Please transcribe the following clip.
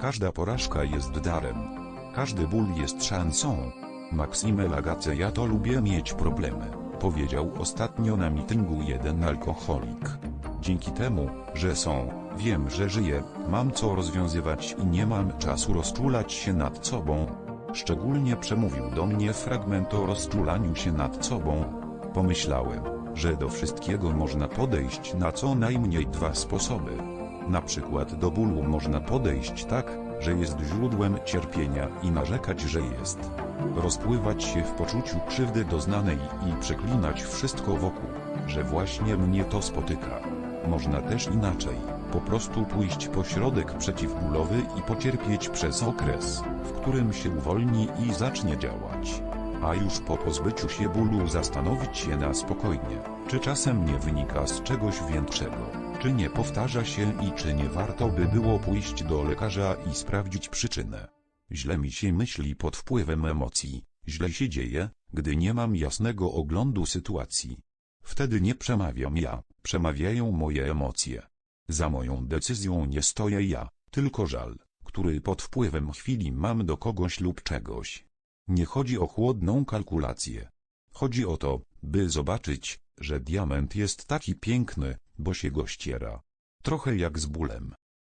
Każda porażka jest darem. Każdy ból jest szansą. Maxime Lagace ja to lubię mieć problemy, powiedział ostatnio na mityngu jeden alkoholik. Dzięki temu, że są, wiem, że żyję, mam co rozwiązywać i nie mam czasu rozczulać się nad sobą. Szczególnie przemówił do mnie fragment o rozczulaniu się nad sobą. Pomyślałem, że do wszystkiego można podejść na co najmniej dwa sposoby. Na przykład do bólu można podejść tak, że jest źródłem cierpienia i narzekać, że jest. Rozpływać się w poczuciu krzywdy doznanej i przeklinać wszystko wokół, że właśnie mnie to spotyka. Można też inaczej, po prostu pójść po środek przeciwbólowy i pocierpieć przez okres, w którym się uwolni i zacznie działać. A już po pozbyciu się bólu zastanowić się na spokojnie, czy czasem nie wynika z czegoś większego, czy nie powtarza się i czy nie warto by było pójść do lekarza i sprawdzić przyczynę. Źle mi się myśli pod wpływem emocji, źle się dzieje, gdy nie mam jasnego oglądu sytuacji. Wtedy nie przemawiam ja, przemawiają moje emocje. Za moją decyzją nie stoję ja, tylko żal, który pod wpływem chwili mam do kogoś lub czegoś. Nie chodzi o chłodną kalkulację. Chodzi o to, by zobaczyć, że diament jest taki piękny, bo się go ściera. Trochę jak z bólem.